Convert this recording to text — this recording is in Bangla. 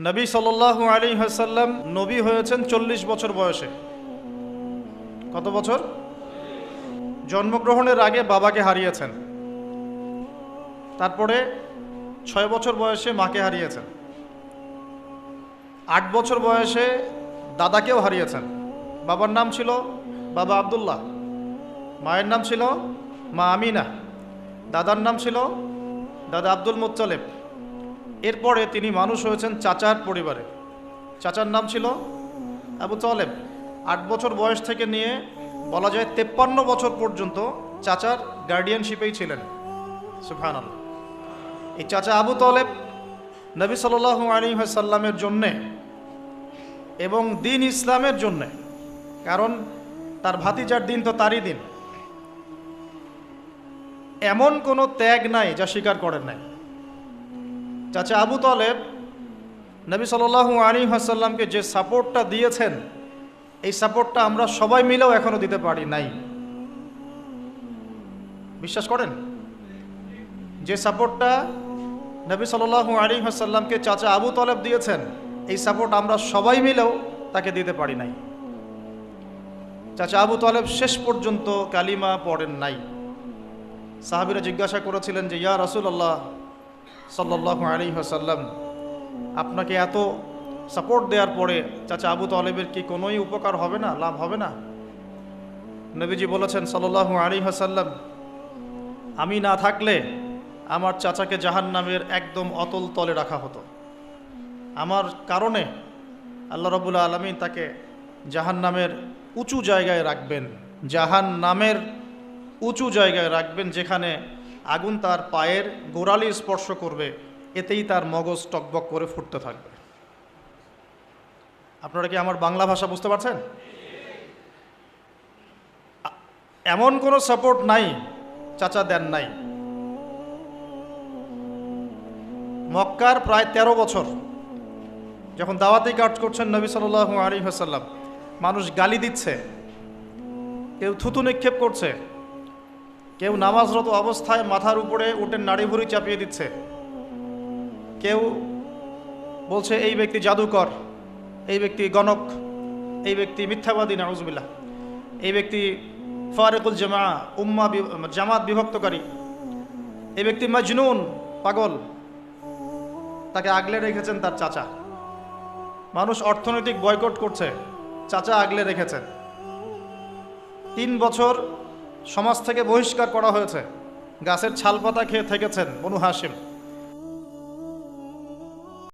নবী সাল্লাল্লাহু আলী হাসাল্লাম নবী হয়েছেন চল্লিশ বছর বয়সে। কত বছর? জন্মগ্রহণের আগে বাবাকে হারিয়েছেন। তারপরে ছয় বছর বয়সে মাকে হারিয়েছেন। আট বছর বয়সে দাদাকেও হারিয়েছেন। বাবার নাম ছিল বাবা আবদুল্লাহ। মায়ের নাম ছিল মা আমিনা। দাদার নাম ছিল দাদা আব্দুল মুত্তালেব। এরপরে তিনি মানুষ হয়েছেন চাচার পরিবারে। চাচার নাম ছিল আবু তালেব। আট বছর বয়স থেকে নিয়ে বলা যায় তেপ্পান্ন বছর পর্যন্ত চাচার গার্ডিয়ানশিপেই ছিলেন। সুফান এই চাচা আবু তালেব নবী সাল আলী সাল্লামের জন্যে এবং দিন ইসলামের জন্যে, কারণ তার ভাতিজার দিন তো তারই দিন। এমন কোনো ত্যাগ নাই যা স্বীকার করেন নাই। চাচা আবু তলেব নবী সাল্লাল্লাহু আলী হাসাল্লামকে যে সাপোর্টটা দিয়েছেন, এই সাপোর্টটা আমরা সবাই মিলেও এখনও দিতে পারি নাই। বিশ্বাস করেন? যে সাপোর্টটা নবী সাল্লাল্লাহু আলী হাসাল্লামকে চাচা আবু তলেব দিয়েছেন, এই সাপোর্ট আমরা সবাই মিলেও তাকে দিতে পারি নাই। চাচা আবু তলেব শেষ পর্যন্ত কালিমা পড়েন নাই। সাহাবিরা জিজ্ঞাসা করেছিলেন যে, ইয়া রসুল্লাহ সাল্লাহ আলী হাসাল্লাম আপনাকে এত সাপোর্ট দেওয়ার পরে, চাচা আবু তালেবের কি কোনোই উপকার হবে না, লাভ হবে না? নবীজি বলেছেন সাল্লাহ আলী হাসাল্লাম আমি না থাকলে আমার চাচাকে জাহান নামের একদম অতল তলে রাখা হতো। আমার কারণে আল্লাহ রবুল্লা আলমী তাকে জাহান নামের উঁচু জায়গায় রাখবেন জাহান নামের উঁচু জায়গায় রাখবেন, যেখানে আগুন তার পায়ের গোড়ালি স্পর্শ করবে, এতেই তার মগজ টকবক করে ফুটতে থাকবে। আপনারা কি আমার বাংলা ভাষা বুঝতে পারছেন? এমন কোনো সাপোর্ট নাই, চাচা দেন নাই। মক্কার প্রায় ১৩ বছর যখন দাওয়াতি কাজ করছেন নবী সাল আলী হাসাল্লাম মানুষ গালি দিচ্ছে, কেউ থুতু নিক্ষেপ করছে কেউ নামাজরত অবস্থায় মাথার উপরে উঠে নাড়ি ভুড়ি চাপিয়ে দিচ্ছে। কেউ বলছে, এই ব্যক্তি জাদুকর, এই ব্যক্তি গণক, এই ব্যক্তি মিথ্যাবাদী, নাউজবিল্লাহ, এই ব্যক্তি ফারেকুল জামা, উম্মা জামাত বিভক্তকারী, এই ব্যক্তি মজনুন, পাগল। তাকে আগলে রেখেছেন তার চাচা। মানুষ অর্থনৈতিক বয়কট করছে, চাচা আগলে রেখেছেন। তিন বছর সমাজ থেকে বহিষ্কার করা হয়েছে। গাছের ছালপাতা খেয়ে থেকেছেন বনু হাসিম